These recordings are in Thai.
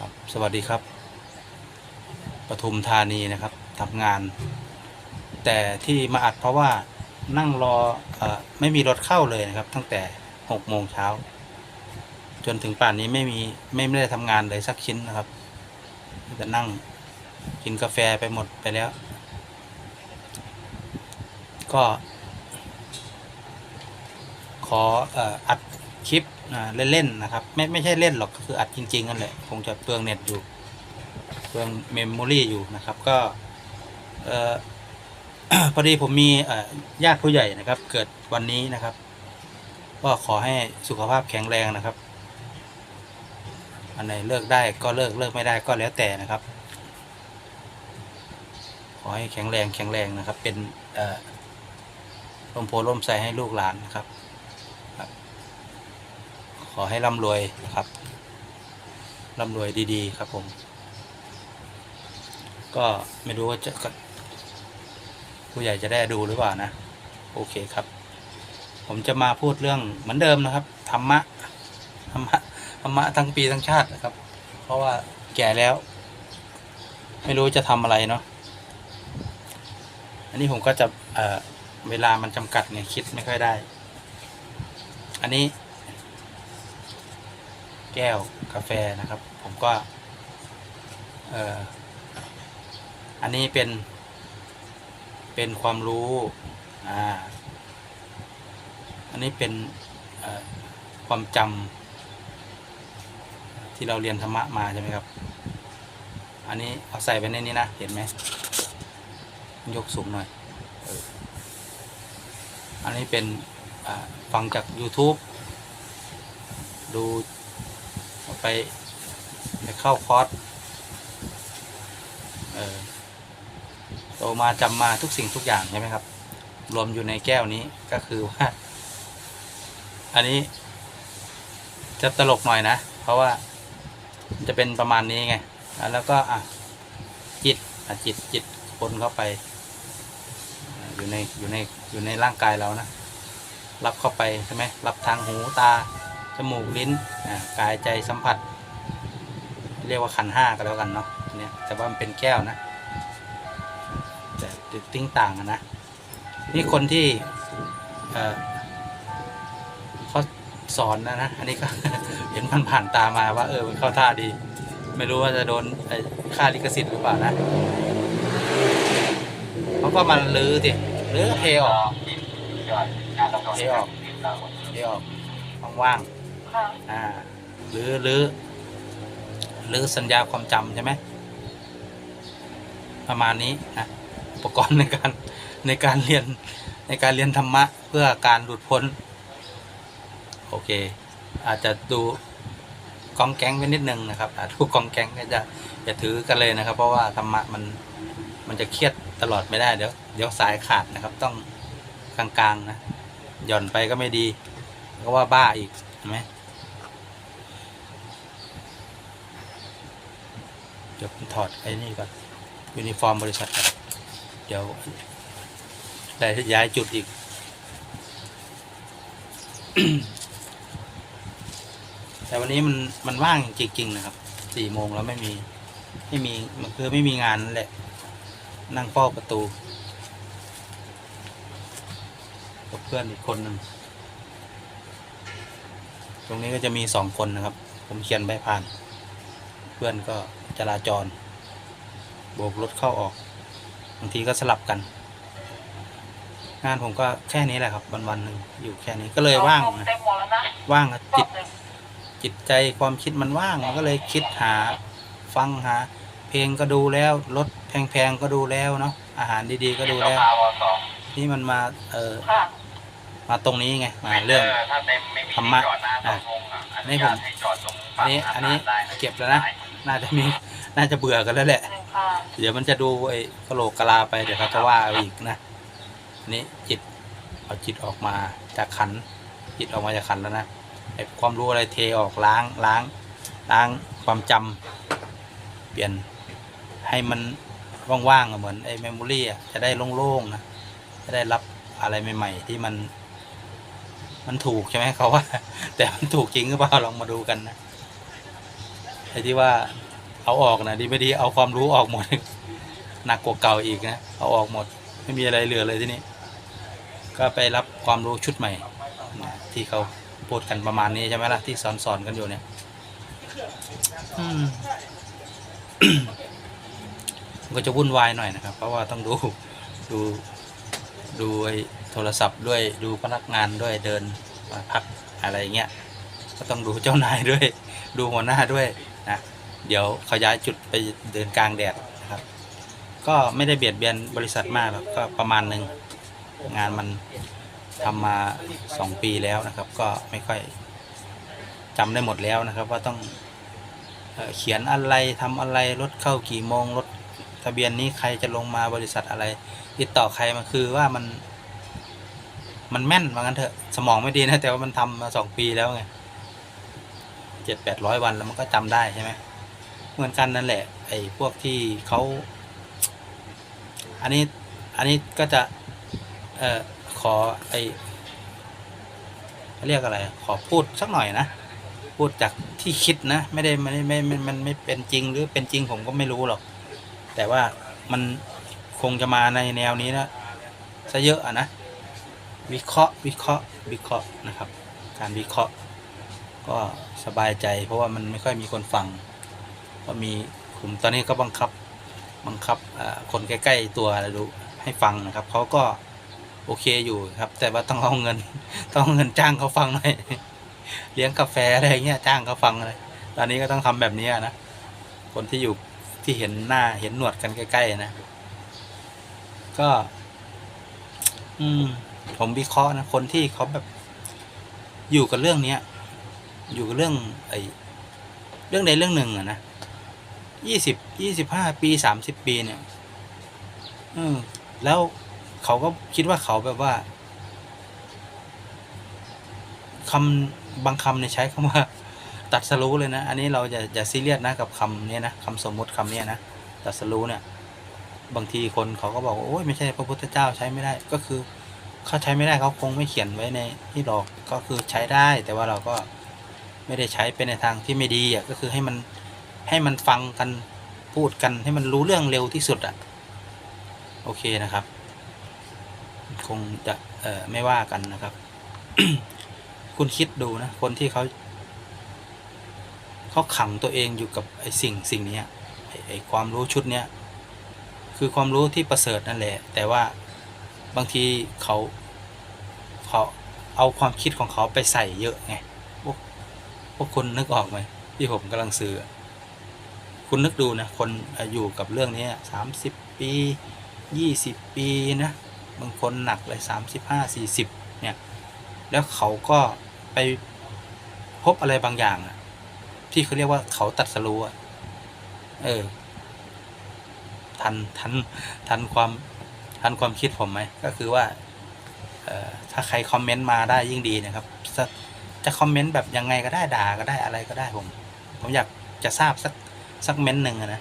ครับสวัสดีครับปทุมธานีนะครับทำงาน แต่ที่มาอัดเพราะว่านั่งรออไม่มีรถเข้าเลยนะครับ ตั้งแต่หกโมงเช้า จนถึงป่านนี้ไม่มีไม่ได้ทำงานเลยสักชิ้นนะครับแต่นั่งกินกาแฟไปหมดไปแล้ว ก็ ขออ,อัดคลิป เล่นๆนะครับ ไม่ไม่ใช่เล่นหรอกก็คืออัดจริงๆนั่นแหละคงจะเปลืองเน็ตอยู่เปลืองเมมโมรี่อยู่นะครับ ก็เออพอดีผมมีญาติผู้ใหญ่นะครับ เกิดวันนี้นะครับ ก็ขอให้สุขภาพแข็งแรงนะครับ อันไหนเลิกได้ก็เลิกเลิกไม่ได้ก็แล้วแต่นะครับ ขอให้แข็งแรงแข็งแรงนะครับ เป็นเอ่อลมโพล่มใสให้ลูกหลานนะครับ ขอให้ร่ำรวยนะครับร่ำรวยดีๆ ครับผม ก็ไม่รู้ว่าจะผู้ใหญ่จะได้ดูหรือเปล่านะ โอเคครับ ผมจะมาพูดเรื่องเหมือนเดิมนะครับธรรมะธรรมะธรรมะทั้งปีทั้งชาตินะครับ เพราะว่าแก่แล้ว ไม่รู้จะทำอะไรเนาะอันนี้ผมก็จะเออเวลามันจำกัดไงคิดไม่ค่อยได้ อันนี้ แก้วกาแฟนะครับ ผมก็เอ่ออันนี้เป็น เป็นความรู้อ่าอันนี้เป็นความจำที่เราเรียนธรรมะมาใช่ไหมครับ อันนี้เอาใส่ไปในนี้นะ เห็นไหมยกสูงหน่อย อันนี้เป็นฟังจาก YouTube ดู ไปไปเข้าคอร์สเออโตมาจำมาทุกสิ่งทุกอย่างใช่ไหมครับ รวมอยู่ในแก้วนี้ก็คือว่า อันนี้ จะตลกหน่อยนะ เพราะว่าจะเป็นประมาณนี้ไง แล้วก็อะจิตอะจิตจิตคนเข้าไป อยู่ในอยู่ในอยู่ในร่างกายเรานะ รับเข้าไปใช่ไหมรับทางหูตา มูกลิ้นกายใจสัมผัส เรียกว่าขันห้าก็แล้วกันเนาะเนี่ยแต่ว่ามันเป็นแก้วนะแต่ติ้งต่างกันนะ นี่คนที่เขาสอนนะนะ อันนี้ก็เห็นมันผ่านตามาว่า เออมันเข้าท่าดี ไม่รู้ว่าจะโดนค่าลิขสิทธิ์หรือเปล่านะเขาก็มาลื้อสิลื้อเทออกเทออกเทออกว่างๆ อ่าหรือหรือหรือสัญญาความจำใช่ไหมประมาณนี้นะอุปกรณ์ในการในการเรียนในการเรียนธรรมะเพื่อการหลุดพ้น โอเค อาจจะดูกองแก๊งไปนิดนึงนะครับอาดูกองแก๊งก็จะอย่าถือกันเลยนะครับ เพราะว่าธรรมะมันมันจะเครียดตลอดไม่ได้เดี๋ยวเดี๋ยวสายขาดนะครับ ต้องกลางๆนะหย่อนไปก็ไม่ดีก็ว่าบ้าอีกเห็นไหม ดี๋ยวผมถอดไอ้นี่ก่อนยูนิฟอร์มบริษัทก่อนเดี๋ยวได้ย้ายจุดอีก แต่วันนี้มันมันว่างจริงๆนะครับสี่โมงแล้วไม่มีไม่มีมันคือไม่มีงานนั่นแหละ นั่งเฝ้าประตูกับเพื่อนอีกคนหนึ่งตรงนี้ก็จะมีสองคนนะครับ ผมเขียนใบผ่าน เพื่อนก็ จราจร โบกรถเข้าออกบางทีก็สลับกัน งานผมก็แค่นี้แหละครับ วันวันๆหนึ่งอยู่แค่นี้ก็เลยว่างนะเต็มหมดแล้วนะว่างอะจิตจิตใจความคิดมันว่างมันก็เลยคิดหาฟังหา เพลงก็ดูแล้วรถแพงๆก็ดูแล้วเนาะอาหารดีๆก็ดูแล้ว นี่มันมาเออค่ะมาตรงนี้ไงมาเรื่องถ้าเต็มไม่มีธรรมะจอดหน้าอะตรงอะอันนี้ผมให้จอดตรงอันนี้ฝั่งอันนี้ได้ะเก็บแล้วนะ น่าจะมีน่าจะเบื่อกันแล้วแหละหนึ่งค่ะเดี๋ยวมันจะดูไอ้กะโหลกกะลาไปเดี๋ยวเขาจะว่าเอาอีกนะอันนี้จิตเอาจิตออกมาจากขันธ์จิตออกมาจากขันธ์แล้วนะไอ้ความรู้อะไรเทออกล้างล้างล้างความจำเปลี่ยนให้มันว่างๆอะเหมือนไอ้เมมโมรี่อะจะได้โล่งๆนะจะได้รับอะไรใหม่ๆที่มัน มันถูกใช่ไหมเขาว่า แต่มันถูกจริงหรือเปล่าลองมาดูกันนะ ไอ้ที่ว่าเอาออกนะดีไม่ดีเอาความรู้ออกหมดหนักกว่าเก่าอีกนะเอาออกหมด ไม่มีอะไรเหลือเลยที่นี่ก็ไปรับความรู้ชุดใหม่ ที่เขาพูดกันประมาณนี้ใช่ไหมล่ะที่สอนสอนกันอยู่เนี่ยก็จะวุ่นวายหน่อยนะครับ เพราะว่าต้องดูดูดูไอ้โทรศัพท์ด้วยดูพนักงานด้วยเดินพักอะไรเงี้ยก็ต้องดูเจ้านายด้วย ดูหัวหน้าด้วย นะเดี๋ยวเขาย้ายจุดไปเดินกลางแดดนะครับ ก็ไม่ได้เบียดเบียนบริษัทมากหรอกก็ประมาณหนึ่งงานมันทำมาสองปีแล้วนะครับ ก็ไม่ค่อยจำได้หมดแล้วนะครับ ว่าต้องเอเขียนอะไรทำอะไรรถเข้ากี่โมงรถทะเบียนนี้ใครจะลงมาบริษัทอะไร ติดต่อใครมาคือว่ามัน มันแม่นว่างั้นเถอะสมองไม่ดีนะแต่ว่ามันทำมาสองปีแล้วไง จ็ดแปดร้อยวันแล้วมันก็จำได้ใช่ไหมเหมือนกันนั่นแหละ ไอ้พวกที่เขาอันนี้อันนี้ก็จะเอ่อขอไอเรียกอะไร ขอพูดสักหน่อยนะ พูดจากที่คิดนะ ไม่ได้ไม่ได้ไม่ไม่มันไม่เป็นจริงหรือเป็นจริงผมก็ไม่รู้หรอก แต่ว่ามันคงจะมาในแนวนี้นะซะเยอะอะนะ วิเคราะห์วิเคราะห์วิเคราะห์นะครับ การวิเคราะห์ ก็สบายใจ เพราะว่ามันไม่ค่อยมีคนฟังก็มีกลุ่มตอนนี้ก็บังคับบังคับคนใกล้ ๆ ตัวดูให้ฟังนะครับเขาก็โอเคอยู่ครับ แต่ว่าต้องเอาเงิน ต้องเงินจ้างเขาฟังหน่อยเลี้ยงกาแฟอะไรเงี้ยจ้างเขาฟังเลยตอนนี้ก็ต้องทำแบบนี้นะคนที่อยู่ที่เห็นหน้าเห็นหนวดกันใกล้ๆนะ ก็ อืม ผมวิเคราะห์นะคนที่เขาแบบอยู่กับเรื่องเนี้ย อยู่กับเรื่องไอ้เรื่องใดเรื่องหนึ่งอะนะยี่สิบยี่สิบห้าปีสามสิบปีเนี่ยอืมแล้วเขาก็คิดว่าเขาแบบว่าคำบางคำเนี่ยใช้คำว่า ตัดสรู้เลยนะ อันนี้เราจะอย่าซีเรียสนะกับคำเนี้ยนะคำสมมติคำเนี้ยนะตัดสรู้เนี่ยบางทีคนเขาก็บอกว่าโอ้ยไม่ใช่พระพุทธเจ้าใช้ไม่ได้ก็คือเขาใช้ไม่ได้เขาคงไม่เขียนไว้ในที่หรอกก็คือใช้ได้แต่ว่าเราก็ ไม่ได้ใช้เป็นในทางที่ไม่ดีอะก็คือให้มันให้มันฟังกันพูดกันให้มันรู้เรื่องเร็วที่สุดอะโอเคนะครับ คงจะเอ่อไม่ว่ากันนะครับ คุณคิดดูนะคนที่เขาเขาขังตัวเองอยู่กับไอ้สิ่งสิ่งนี้ไอ้ไอความรู้ชุดเนี้ยคือความรู้ที่ประเสริฐนั่นแหละ แต่ว่าบางทีเขาเขาเอาความคิดของเขาไปใส่เยอะไง วกคุณนึกออกไหมที่ผมกำลังสื่อ คุณนึกดูนะ คนอยู่กับเรื่องนี้สามสิบปียี่สิบปีนะบางคนหนักเลยสามสิบห้าสี่สิบเนี่ย แล้วเขาก็ไปพบอะไรบางอย่างอะที่เขาเรียกว่าเขาตัดสรู้อะเออ ทันทันทันความทันความคิดผมไหมก็คือว่าออถ้าใครคอมเมนต์มาได้ยิ่งดีนะครับ จะคอมเมนต์แบบยังไงก็ได้ด่าก็ได้อะไรก็ได้ผม ผมอยากจะทราบสักสักเม้นหนึ่งนะ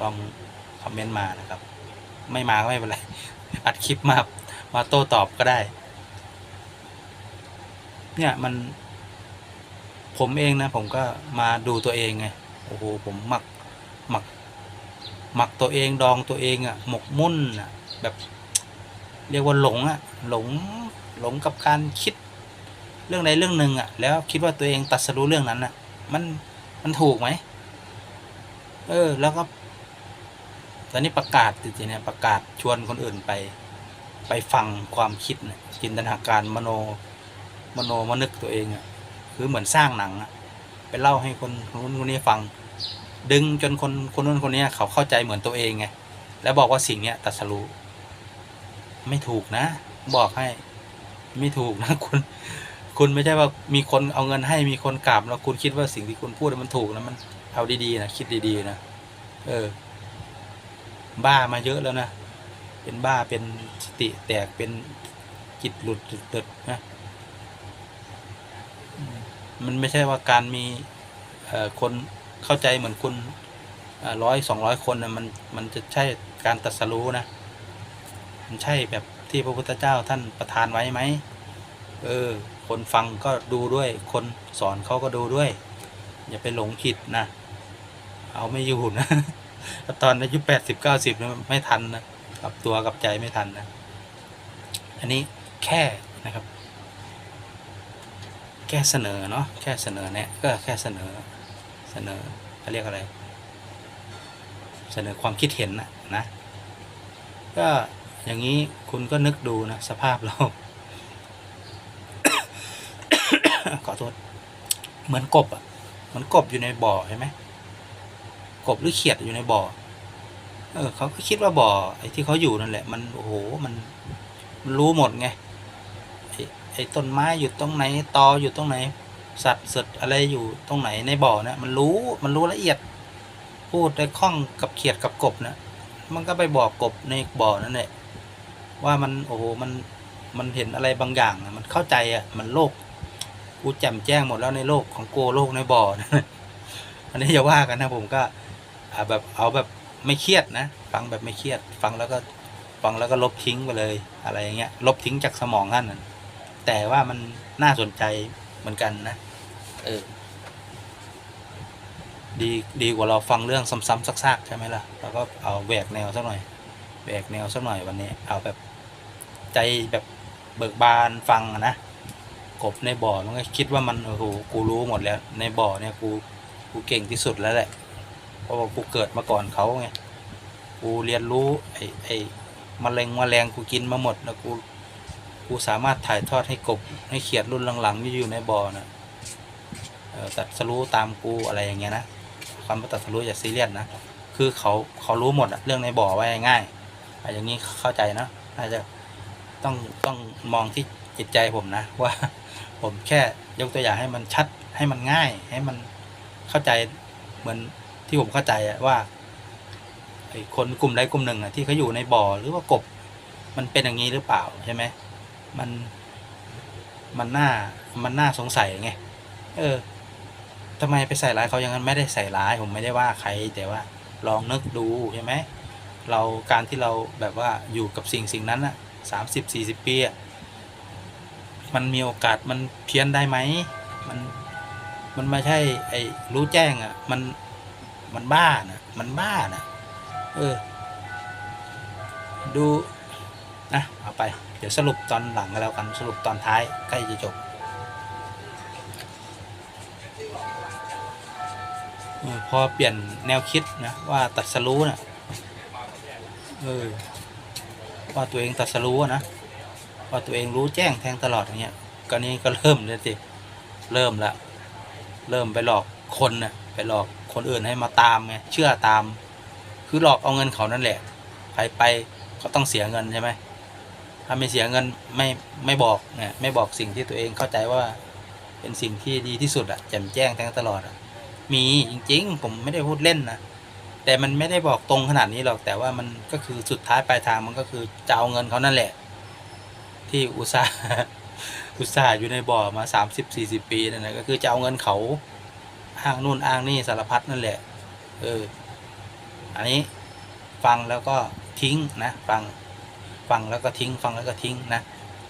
ลองคอมเมนต์มานะครับ ไม่มาก็ไม่เป็นไรอัดคลิปมามาโต้ตอบก็ได้ เนี่ยมัน ผมเองนะ ผมก็มาดูตัวเองไงโอ้โหผมหมักหมักหมักตัวเองดองตัวเองอะ่ะ หมกมุ่นอะ่ะ แบบ เรียกว่าหลงอะ่ะ หลงหลงกับการคิด เรื่องใดเรื่องหนึ่งอะ่ะ แล้วคิดว่าตัวเองตัดสรู้เรื่องนั้นอะ มันมันถูกไหมเออ แล้วก็ตอนนี้ประกาศจริงๆเนี่ยประกาศชวนคนอื่นไป ไปฟังความคิดนะจินตนาการมโนมโนมนึกตัวเองอะ่ะคือเหมือนสร้างหนังอะไปเล่าให้คนคนนู้นคนนี้ฟัง ดึงจนคนคนนู้นคนนี้เขาเข้าใจเหมือนตัวเองไงแล้วบอกว่าสิ่งเนี้ยตัดสรู้ไม่ถูกนะ บอกให้ ไม่ถูกนะคุณ คุณไม่ใช่ว่ามีคนเอาเงินให้มีคนกราบแล้วคุณคิดว่าสิ่งที่คุณพูดมันถูกนะมันเอาดีๆนะคิดดีๆนะเออ บ้ามาเยอะแล้วนะเป็นบ้าเป็นสติแตกเป็นจิตหลุดเติดนะมันไม่ใช่ว่าการมีคนเข้าใจเหมือนคุณร้อยสองร้อยคนนะมันมันจะใช่การตัดสรู้นะมันใช่แบบที่พระพุทธเจ้าท่านประทานไว้ไหมเออ คนฟังก็ดูด้วย คนสอนเขาก็ดูด้วย อย่าไปหลงผิดนะ เอาไม่อยู่นะ ตอนอายุแปดสิบเก้าสิบไม่ทันนะกับตัวกับใจไม่ทันนะ อันนี้แค่นะครับ แค่เสนอเนาะแค่เสนอแนะก็แค่เสนอเสนอเขาเรียกอะไร เสนอความคิดเห็นนะนะ ก็อย่างนี้คุณก็นึกดูนะ สภาพเรา ขอโทษ เหมือนกบอะเหมือนกบอยู่ในบ่อใช่ไหมกบหรือเขียดอยู่ในบ่อ เออเขาก็คิดว่าบ่อไอ้ที่เขาอยู่นั่นแหละ มันโอ้โหมันมันรู้หมดไงไอ้ไอ้ต้นไม้อยู่ตรงไหนตออยู่ตรงไหน สัตว์สดอะไรอยู่ตรงไหนในบ่อเนี่ยมันรู้มันรู้ละเอียด พูดได้คล่องกับเขียดกับกบนะมันก็ไปบอกกบในบ่อนั่นแหละว่ามันโอ้โหมันมันเห็นอะไรบางอย่างมันเข้าใจอะมันโลก กูแจ่มแจ้งหมดแล้วในโลกของโกโลกในบ่อนะอันนี้อย่าว่ากันนะผมก็แบบเอาแบบไม่เครียดนะ ฟังแบบไม่เครียด ฟังแล้วก็ฟังแล้วก็ลบทิ้งไปเลยอะไรอย่างเงี้ย ลบทิ้งจากสมองท่านแต่ว่ามันน่าสนใจเหมือนกันนะ เออ ดีดีกว่าเราฟังเรื่องซ้ำๆซากๆใช่ไหมล่ะเราก็เอาแหวกแนวสักหน่อยแหวกแนวสักหน่อยวันนี้ เอาแบบใจแบบเบิกบานฟังนะ กบในบ่อมันก็คิดว่ามันโอ้โหกูรู้หมดแล้ว ในบ่อเนี่ยกูกูเก่งที่สุดแล้วแหละ เพราะว่ากูเกิดมาก่อนเขาไงกูเรียนรู้ไอ้ไอ้มแมลงมะแมลงกูกินมาหมดแล้วกูกูสามารถถ่ายทอดให้กบให้เขียดรุ่นหลังๆที่อยู่ในบ่อนะตัดสรู้ตามกูอะไรอย่างเงี้ยนะคำว่าตัดสรู้อย่าซีเรียสนะคือเขาเขารู้หมดเรื่องในบ่อไว้ง่ายอะอย่างนี้เข้าใจนะน่าจะต้องต้องมองที่จิตใจผมนะว่า ผมแค่ยกตัวอย่างให้มันชัดให้มันง่าย ให้มันเข้าใจเหมือนที่ผมเข้าใจว่าคนกลุ่มใดกลุ่มหนึ่งที่เขาอยู่ในบ่อหรือว่ากบ มันเป็นอย่างนี้หรือเปล่าใช่ไหมมันมันน่ามันน่าสงสัยไงเออทำไมไปใส่ร้ายเขาอย่างนั้นไม่ได้ใส่ร้ายผมไม่ได้ว่าใคร แต่ว่าลองนึกดูใช่ไหมเราการที่เราแบบว่าอยู่กับสิ่งสิ่งนั้นอะสามสิบสี่สิบปีอะ มันมีโอกาสมันเพี้ยนได้ไหมมันมันไม่ใช่ ไอ้รู้แจ้งอะ่ะ มันมันบ้านะมันบ้านะเออ ดูนะเอาไป เดี๋ยวสรุปตอนหลังกันแล้วกันสรุปตอนท้ายใกล้จะจบออพอเปลี่ยนแนวคิดนะว่าตัดสรู้นะเออว่าตัวเองตัดสรู้นะ ว่าตัวเองรู้แจ้งแทงตลอดอย่างเงี้ยก็นี้ก็เริ่มเลยสิเริ่มละเริ่มไปหลอกคนน่ะไปหลอกคนอื่นให้มาตามไงเชื่อตาม คือหลอกเอาเงินเขานั่นแหละไปไปก็ต้องเสียเงินใช่ไหมถ้าไม่เสียเงินไม่ไม่บอกเนี่ยไม่บอกสิ่งที่ตัวเองเข้าใจว่าเป็นสิ่งที่ดีที่สุดอะแจ่มแจ้งแทงตลอดอะมีจริงๆ ผมไม่ได้พูดเล่นนะแต่มันไม่ได้บอกตรงขนาดนี้หรอกแต่ว่ามันก็คือสุดท้ายปลายทางมันก็คือจะเอาเงินเขานั่นแหละ ที่อุตส่าห์อุตส่าห์อยู่ในบ่อมาสามสิบสี่สิบปีนั่นแหละก็คือจะเอาเงินเขาอ้างนู่นอ้างนี่สารพัดนั่นแหละ เออ อันนี้ฟังแล้วก็ทิ้งนะ ฟัง ฟังแล้วก็ทิ้ง ฟังแล้วก็ทิ้งนะ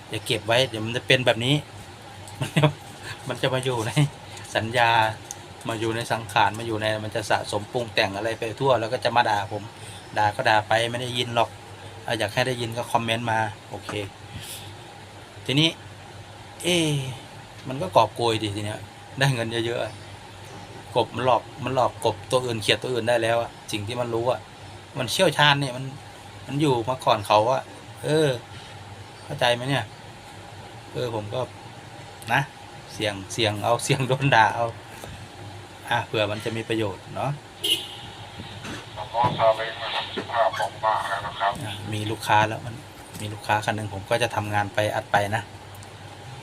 อย่าเก็บไว้เดี๋ยวมันจะเป็นแบบนี้ มันจะมันจะมาอยู่ในสัญญามาอยู่ในสังขารมาอยู่ในมันจะสะสมปรุงแต่งอะไรไปทั่ว แล้วก็จะมาด่าผม ด่าก็ด่าไปไม่ได้ยินหรอกอยากให้ได้ยินก็คอมเมนต์มา โอเค ทีนี้ เอ๊ะมันก็กอบโกยดิทีเนี้ยได้เงินเยอะๆกบมันหลอกมันหลอกกบตัวอื่นเขียดตัวอื่นได้แล้วอะสิ่งที่มันรู้อะมันเชี่ยวชาญเนี่ยมัน มันอยู่มาก่อนเขาอะเออ เข้าใจไหมเนี่ย เออผมก็นะเสียงเสียงเอาเสียงโดนด่าเอาอะเผื่อมันจะมีประโยชน์เนาะขอซาเล้งนะครับสิบห้าปองบ้าแล้วนะครับอะมีลูกค้าแล้วมัน มีลูกค้าคันหนึ่งผมก็จะทำงานไปอัดไปนะ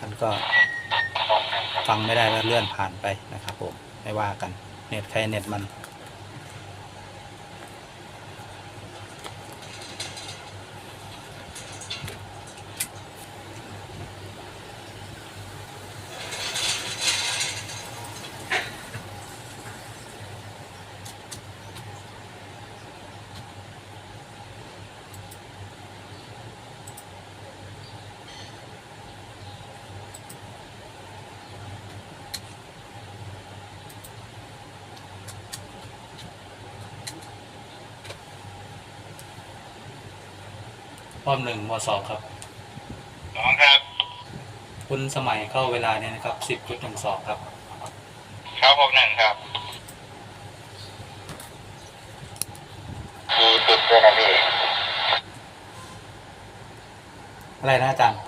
มันก็ฟังไม่ได้แล้วเลื่อนผ่านไปนะครับผมไม่ว่ากันเน็ตใครเน็ตมัน อมหนึ่งมสองครับน้องครับ คุณสมัยเข้าเวลาเนี่ยนะครับสิบจุดหนึ่งสองครับ ครับผมหนึ่งครับมีติดด้วยนะพี่อะไรนะอาจารย์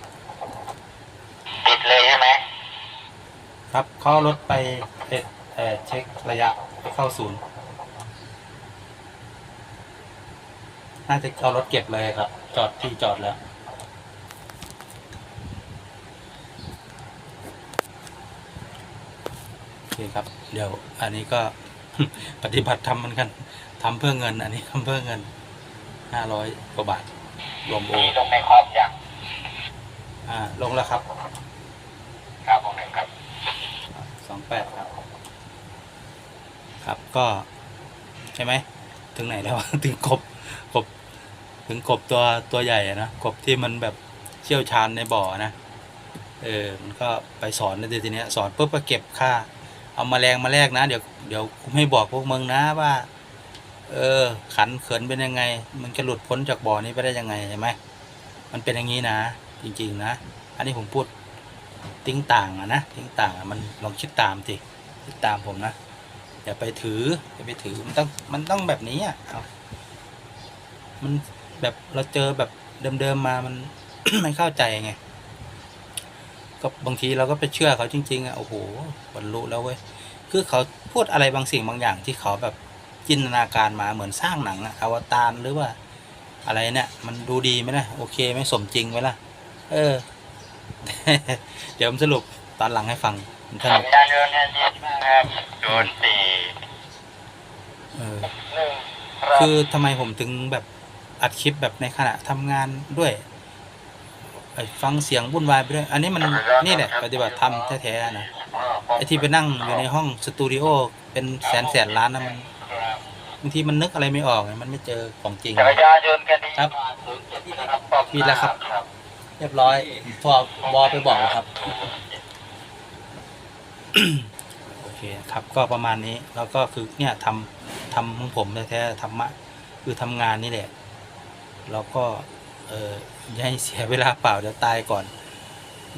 ติดเลยใช่ไหมครับเขาเอารถไปเอดเอ่อเช็คระยะไปเข้าศูนย์ น่าจะเอารถเก็บเลยครับ จอดที่จอดแล้ว โอเคครับ เดี๋ยวอันนี้ก็ปฏิบัติทำเหมือนกันทำเพื่อเงิน อันนี้ทำเพื่อเงินห้าร้อยกว่าบาท รวมโอมีตรงในคอมอย่างอ่า ลงแล้วครับครับผมหนึ่งครับสองแปดครับ ครับก็ ใช่ไหม ถึงไหนแล้ว ถึงกบกบ ถึงกบตัวตัวใหญ่นะกบที่มันแบบเชี่ยวชาญในบ่อนะเออมันก็ไปสอนในทีเนี้ยสอนปุ๊บก็เก็บค่า เอามาแรงมาแลกนะ เดี๋ยวเดี๋ยวผมให้บอกพวกมึงนะว่า เออ ขันเขินเป็นยังไง มันจะหลุดพ้นจากบ่อนี้ไปได้ยังไงใช่ไหมมันเป็นอย่างนี้นะ จริง ๆ นะ อันนี้ผมพูดติ้งต่างอะนะติ้งต่างมันลองคิดตามสิคิดตามผมนะอย่าไปถืออย่าไปถือมันต้องมันต้องแบบนี้อะมัน แบบเราเจอแบบเดิมๆมามันไม่เข้าใจไงก็บางทีเราก็ไปเชื่อเขาจริง ๆอะโอ้โหบรรลุแล้วเว้ยคือเขาพูดอะไรบางสิ่งบางอย่างที่เขาแบบจินตนาการมาเหมือนสร้างหนังอะอวตารหรือว่า อะไรเนี่ย มันดูดีไหมนะโอเคไหมสมจริงไหมล่ะ เออ เดี๋ยวผมสรุปตอนหลังให้ฟังมันสสันุญกญาณเดินเนี่ยดีมากครับโดนสี่เออหนึ่งคือทำไมผมถึงแบบ อัดคลิปแบบในขณะทำงานด้วยฟังเสียงวุ่นวายไปด้วย อันนี้มันนี่แหละปฏิบัติธรรมแท้ๆนะไอที่ไปนั่งอยู่ในห้องสตูดิโอเป็นแสนแสนล้านนะมันบางทีมันนึกอะไรไม่ออก มันไม่เจอของจริงจักรยานยนต์กันดีครับครับมีแล้วครับ เรียบร้อยพอบอไปบอกครับโอเคครับก็ประมาณนี้แล้วก็คือเนี่ยทำทำของผมแท้ๆธรรมะคือทำงานนี่แหละ แล้วก็เอออย่าให้เสียเวลาเปล่าเดี๋ยวตายก่อน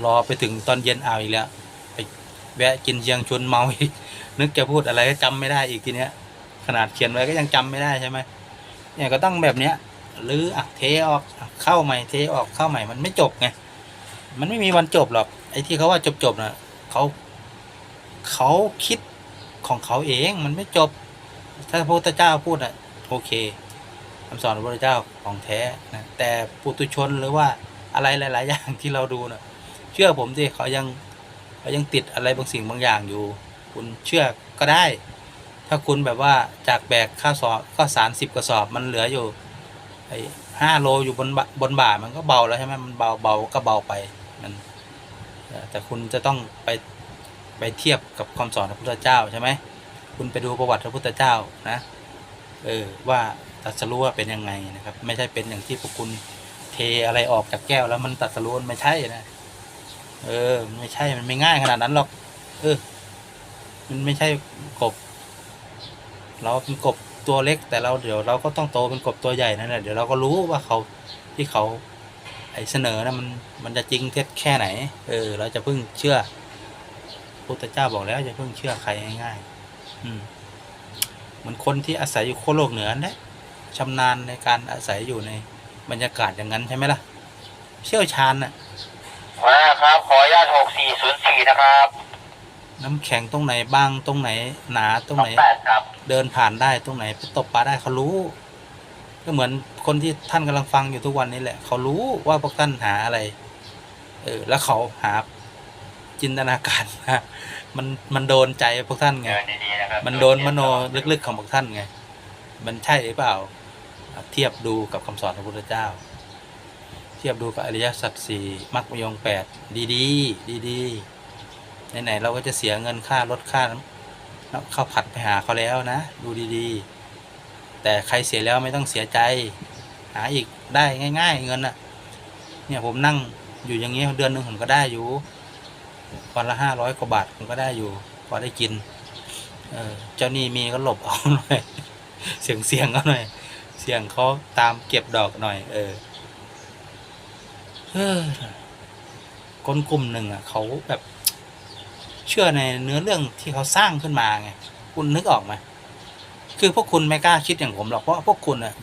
รอไปถึงตอนเย็นเอาอีกแล้วไปแวะกินเชียงชวนเมาอีกนึกจะพูดอะไรก็จำไม่ได้อีกทีเนี้ย ขนาดเขียนไว้ก็ยังจำไม่ได้ใช่ไหมเนี่ยก็ต้องแบบเนี้ยหรืออะเทออกเข้าใหม่เทออกเข้าใหม่มันไม่จบไงมันไม่มีวันจบหรอกไอ้ที่เขาว่าจบจบๆนะเขาเขาคิดของเขาเองมันไม่จบ ถ้าพระพุทธเจ้าพูดอะโอเค คำสอนของพระพุทธเจ้าของแท้นะแต่ปุตุชนหรือว่าอะไรหลาย ๆ อย่างที่เราดูนะเชื่อผมสิเขายังเขายังติดอะไรบางสิ่งบางอย่างอยู่ คุณเชื่อก็ได้ ถ้าคุณแบบว่าจากแบกข้าวสอบข้าวสารสิบกระสอบมันเหลืออยู่ไอ้ห้าโลอยู่บนบบนบ่ามันก็เบาแล้วใช่ไหมมันเบาเบาก็เบาไปมันแต่คุณจะต้องไปไปเทียบกับคำสอนของพระพุทธเจ้าใช่ไหมคุณไปดูประวัติพระพุทธเจ้านะเออว่า ตรัสรู้ว่าเป็นยังไงนะครับ ไม่ใช่เป็นอย่างที่พวกคุณเทอะไรออกจากแก้วแล้วมันตรัสรู้มันไม่ใช่นะเออมันไม่ใช่มันไม่ง่ายขนาดนั้นหรอก เออ มันไม่ใช่กบ เราเป็นกบตัวเล็ก แต่เราเดี๋ยวเราก็ต้องโตเป็นกบตัวใหญ่นั่นแหละเดี๋ยวเราก็รู้ว่าเขาที่เขาไอเสนอนะมันมันจะจริงเท็จแค่ไหน เออ เราจะเพิ่งเชื่อพุทธเจ้าบอกแล้วจะเพิ่งเชื่อใครง่ายๆอืมเหมือนคนที่อาศัยอยู่โคโลกเหนือนะ ชำนาญในการอาศัยอยู่ในบรรยากาศอย่างนั้นใช่ไหมล่ะ เชี่ยวชาญน่ะมาครับ ขออนุญาตหกสี่ศูนย์สี่นะครับ น้ำแข็งตรงไหนบางตรงไหน หนาตรงไหนแปดครับ เดินผ่านได้ตรงไหนไปตบปลาได้เขารู้ ก็เหมือนคนที่ท่านกำลังฟังอยู่ทุกวันนี้แหละ เขารู้ว่าพวกท่านหาอะไร เออ แล้วเขาหาจินตนาการนะมันมันโดนใจพวกท่านไง เดินดีๆนะครับมันโดนมโนลึกๆของพวกท่านไง มันใช่หรือเปล่าอะ เทียบดูกับคำสอนของพระพุทธเจ้า เทียบดูกับอริยสัจสี่มรรคยงแปดดีๆดีๆไหนๆเราก็จะเสียเงินค่ารถค่าน้ำข้าผัดไปหาเขาแล้วนะ ดูดีๆ แต่ใครเสียแล้วไม่ต้องเสียใจ หาอีกได้ง่าย ๆ เงินน่ะเนี่ยผมนั่งอยู่อย่างเงี้ยเดือนหนึ่งผมก็ได้อยู่วันละห้าร้อยกว่าบาทผมก็ได้อยู่พอได้กิน เออเจ้านี้มีก็หลบเอาหน่อย เสียงเสียงเขาหน่อย เสียงเขาตามเก็บดอกหน่อย เออเฮ้อคนกลุ่มหนึ่งอะเขาแบบ เชื่อในเนื้อเรื่องที่เขาสร้างขึ้นมาไงคุณนึกออกไหมคือพวกคุณไม่กล้าคิดอย่างผมหรอกเพราะพวกคุณอะ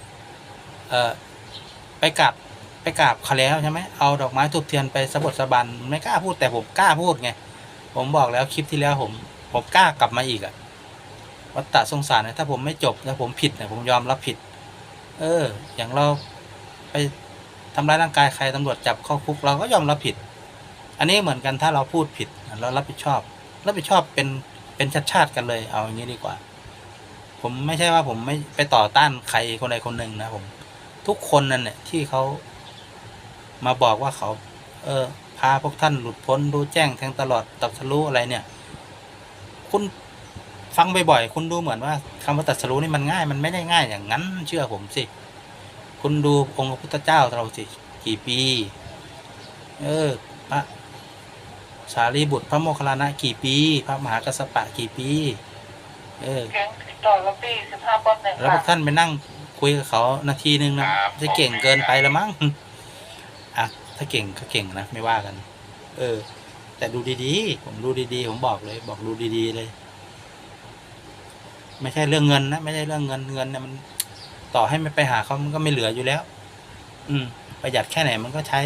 เออไปกราบไปกราบเขาแล้วใช่ไหมเอาดอกไม้ทูบเทียนไปสะบดสะบันไม่กล้าพูดแต่ผมกล้าพูดไงผมบอกแล้วคลิปที่แล้วผมผมกล้ากลับมาอีกอะวัตตะสงสารนะถ้าผมไม่จบถ้าผมผิดเนี่ยผมยอมรับผิด เออ อย่างเราไปทำร้ายร่างกายใครตำรวจจับเข้าคุกเราก็ยอมรับผิด อันนี้เหมือนกันถ้าเราพูดผิดเรารับผิดชอบ รับผิดชอบเป็นเป็นชาติชาติกันเลย เอาอย่างนี้ดีกว่า ผมไม่ใช่ว่าผมไม่ไปต่อต้านใครคนใดคนหนึ่งนะผม ทุกคนนั่นแหละที่เขามาบอกว่าเขา เออ พาพวกท่านหลุดพ้นรู้แจ้งแทงตลอดตัดทะลุอะไรเนี่ย คุณ ฟังบ่อยๆคุณดูเหมือนว่าคำว่าตัดสรู้นี่มันง่าย มันไม่ได้ง่ายอย่างนั้น เชื่อผมสิ คุณดูองค์พระพุทธเจ้าเราสิ กี่ปี เออพระสารีบุตรพระโมคคัลลานะกี่ปี พระมหากัสสปะกี่ปี เออแก๊งติดต่อแล้วพี่สิบห้าปอนด์หนึ่งแล้วพวกค่ะท่านไปนั่งคุยกับเขานาทีนึงนะครับจะเก่งเกินไปแล้วมั้งอะถ้าเก่งก็เก่งนะไม่ว่ากัน เออ แต่ดูดีๆ ผมดูดีๆ ผมบอกเลย บอกดูดีๆเลย ไม่ใช่เรื่องเงินนะไม่ใช่เรื่องเงินเงินเนี่ยมัน ต่อให้ไม่ไปหาเขามันก็ไม่เหลืออยู่แล้ว อืม ประหยัดแค่ไหนมันก็ใช้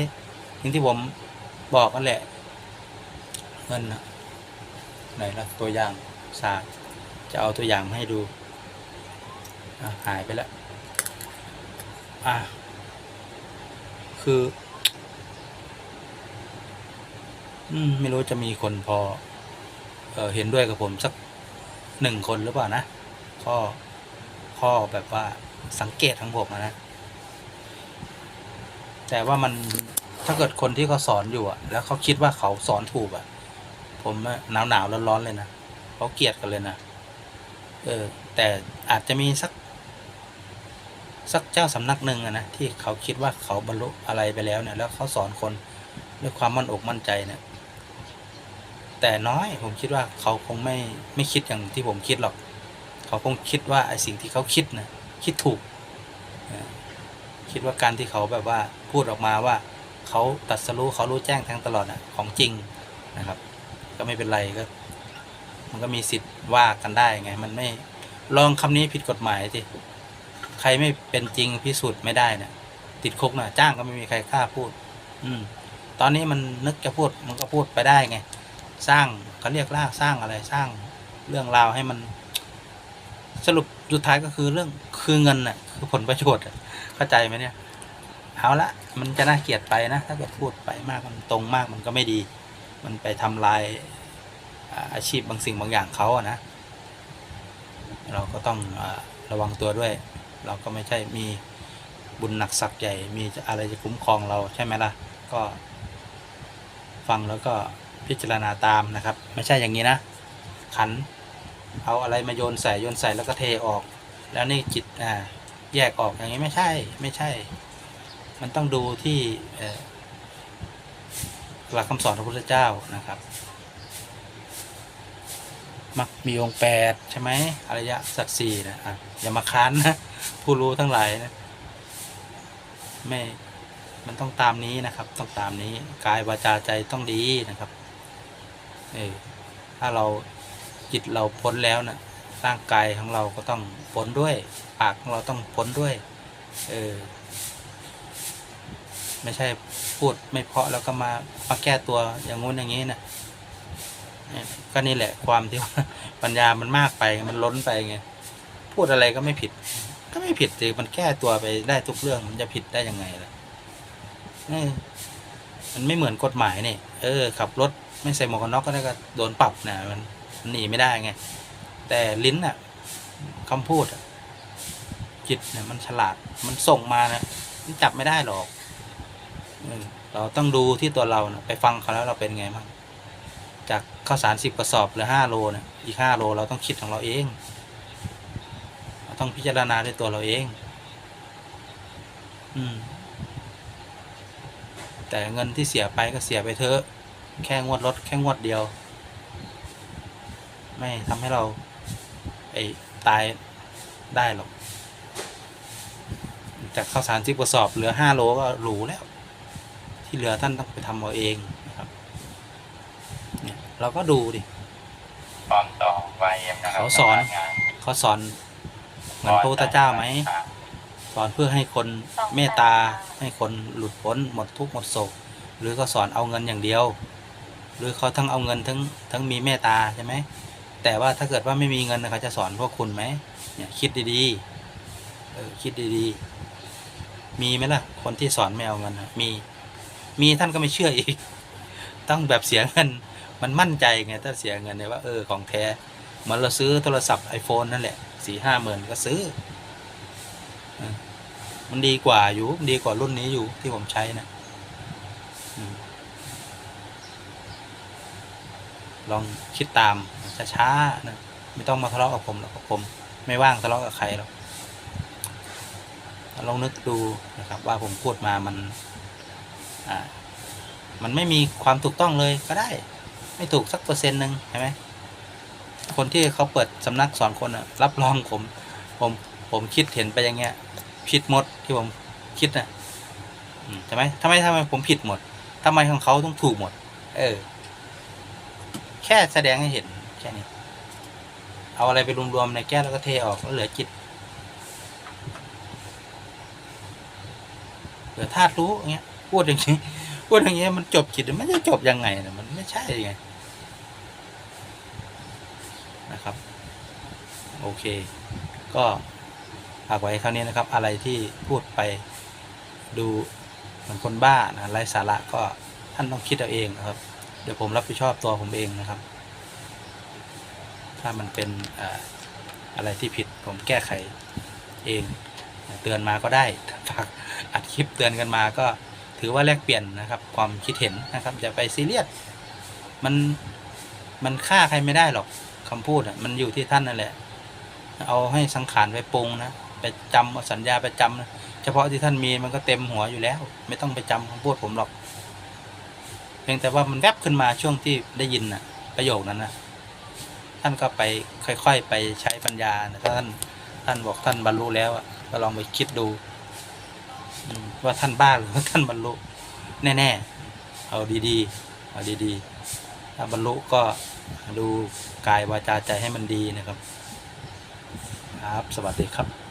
อย่างที่ผมบอกกันแหละ เงินนะไหนละตัวอย่างศาสตร์จะเอาตัวอย่างมาให้ดูอหายไปแล้วอะคือ อืม ไม่รู้จะมีคนพอ เออเห็นด้วยกับผมสักหนึ่งคนหรือเปล่านะ ข้อข้อแบบว่าสังเกตของผมนะ แต่ว่ามันถ้าเกิดคนที่เขาสอนอยู่อะแล้วเขาคิดว่าเขาสอนถูกอะผมหนาวหนาวร้อนๆเลยนะเขาเกลียดกันเลยนะเออ แต่อาจจะมีสัก สักเจ้าสำนักหนึ่งนะที่เขาคิดว่าเขาบรรลุอะไรไปแล้วเนี่ย แล้วเขาสอนคนด้วยความมั่นอกมั่นใจเนี่ยแต่น้อยผมคิดว่าเขาคงไม่ไม่คิดอย่างที่ผมคิดหรอก เขาคงคิดว่าไอ้สิ่งที่เขาคิดนะคิดถูก คิดว่าการที่เขาแบบว่าพูดออกมาว่าเขาตัดสรู้เขารู้แจ้งแทงตลอดอะของจริงนะครับ ก็ไม่เป็นไรก็ มันก็มีสิทธิ์ว่ากันได้ไง มันไม่ลองคำนี้ผิดกฎหมายสิใครไม่เป็นจริงพิสูจน์ไม่ได้นะติดคุกนะจ้างก็ไม่มีใครกล้าพูด อืม ตอนนี้มันนึกจะพูดมันก็พูดไปได้ไง สร้างเขาเรียกล่าสร้างอะไรสร้างเรื่องราวให้มัน สรุปสุดท้ายก็คือเรื่องคือเงินน่ะคือผลประโยชน์อะเข้าใจไหมเนี่ยเอาละมันจะน่าเกลียดไปนะ ถ้าเกิดพูดไปมากมันตรงมากมันก็ไม่ดี มันไปทำลายอาชีพบางสิ่งบางอย่างเขาอะนะ เราก็ต้องระวังตัวด้วย เราก็ไม่ใช่มีบุญหนักศักย์ใหญ่มีอะไรจะคุ้มครองเราใช่ไหมล่ะ ก็ ฟังแล้วก็พิจารณาตามนะครับ ไม่ใช่อย่างนี้นะ ขัน เอาอะไรมาโยนใส่โยนใส่แล้วก็เทออก แล้วนี่จิตอ่าแยกออกอย่างนี้ไม่ใช่ไม่ใช่ มันต้องดูที่หลักคำสอนพระพุทธเจ้านะครับมักมีองค์แปดใช่ไหมอริยสัจสี่นะอะอย่ามาค้านนะผู้รู้ทั้งหลายนะไม่มันต้องตามนี้นะครับ ต้องตามนี้กายวาจาใจต้องดีนะครับเออถ้าเรา จิตเราพ้นแล้วนะร่างกายของเราก็ต้องพ้นด้วยปากของเราต้องพ้นด้วยเออไม่ใช่พูดไม่เพาะแล้วก็มามาแก้ตัวอย่างงู้นอย่างนี้นะเนี่ยก็นี่แหละความที่ปัญญามันมากไปมันล้นไปไงพูดอะไรก็ไม่ผิด ก็ไม่ผิดสิมันแก้ตัวไปได้ทุกเรื่องมันจะผิดได้ยังไงล่ะเออมันไม่เหมือนกฎหมายนี่ เออ ขับรถไม่ใส่หมวกกันน็อกก็ได้ก็โดนปรับนะมัน หนีไม่ได้ไง แต่ลิ้นอะคำพูดอะจิตเนี่ยมันฉลาดมันส่งมานะมันจับไม่ได้หรอกเราต้องดูที่ตัวเรานะไปฟังเขาแล้วเราเป็นไงบ้างจากข้าวสารสิบกระสอบหลือห้าโลนะอีกห้าโลเราต้องคิดของเราเองเราต้องพิจารณาด้วยตัวเราเอง อืม แต่เงินที่เสียไปก็เสียไปเถอะ แค่งวดรถแค่งวดเดียว ไม่ทำให้เราไอ้ตายได้หรอก จากข้าวสารสิบกระสอบเหลือห้าโลก็หรูแล้ว ที่ที่เหลือท่านต้องไปทำเอาเองนะครับเนี่ยเราก็ดูดิตอนต่อไปนะครับเขาสอนเขาสอนเหมือนพระพุทธเจ้าไหมสอนเพื่อให้คนเมตตาให้คนหลุดพ้นหมดทุกข์หมดโศก หรือก็สอนเอาเงินอย่างเดียว หรือเขาทั้งเอาเงินทั้งทั้งมีเมตตาใช่ไหม แต่ว่าถ้าเกิดว่าไม่มีเงินนะเขาจะสอนพวกคุณไหมเนี่ยคิดดีๆเออคิดดีๆ มีไหมล่ะ คนที่สอนไม่เอาเงินนะมี มีท่านก็ไม่เชื่ออีก ต้องแบบเสียเงิน มันมั่นใจไงถ้าเสียเงินเนี่ยว่าเออของแท้เหมันเราซื้อโทรศัพท์ iPhone นั่นแหละสี่ห้าหมื่นก็ซื้อ มันดีกว่าอยู่มันดีกว่ารุ่นนี้อยู่ที่ผมใช้นะลองคิดตาม จะช้านะไม่ต้องมาทะเลาะกับผมหรอกผมไม่ว่างทะเลาะกับใครหรอกลองนึกดูนะครับว่าผมพูดมามันอ่ามันไม่มีความถูกต้องเลยก็ได้ ไม่ถูกสักเปอร์เซ็นต์หนึ่งใช่ไหมคนที่เขาเปิดสำนักสอนคนอะรับรองผมผมผมคิดเห็นไปอย่างเงี้ยผิดหมดที่ผมคิดนะ่ะใช่ไหมทำไมทำไมผมผิดหมดทำไมของเขาต้องถูกหมด เออ แค่แสดงให้เห็น ค่นี้ เอาอะไรไปรวมๆในแก้วแล้วก็เทออกแล้วเหลือจิตเหลือธาตุรู้อย่างเงี้ยพูดอย่างนี้พูดอย่างเงี้ยมันจบจิตมันจะจบยังไงนะมันไม่ใช่ไงนะครับ โอเค ก็ฝากไว้ครั้งนี้นะครับ อะไรที่พูดไปดูเหมือนคนบ้านะไร้สาระก็ท่านต้องคิดเอาเองนะครับ เดี๋ยวผมรับผิดชอบตัวผมเองนะครับ ถ้ามันเป็นอะไรที่ผิดผมแก้ไขเองเตือนมาก็ได้ฝากอัดคลิปเตือนกันมาก็ถือว่าแลกเปลี่ยนนะครับ ความคิดเห็นนะครับอย่าไปซีเรียสมันมันฆ่าใครไม่ได้หรอกคำพูดอะมันอยู่ที่ท่านนั่นแหละ เอาให้สังขารไปปรุงนะไปจำเอาสัญญาไปจำนะเฉพาะที่ท่านมีมันก็เต็มหัวอยู่แล้ว ไม่ต้องไปจำคำพูดผมหรอก เพียงแต่ว่ามันแวบขึ้นมาช่วงที่ได้ยินนะประโยคนั้นนะ ท่านก็ไปค่อย ๆ ไปใช้ปัญญานะท่านท่านบอกท่านบรรลุแล้วก็ลองไปคิดดูว่าท่านบ้าหรือว่าท่านบรรลุแน่ๆ เอาดีๆ เอาดีๆ ถ้าบรรลุก็ดูกายวาจาใจให้มันดีนะครับ ครับ สวัสดีครับ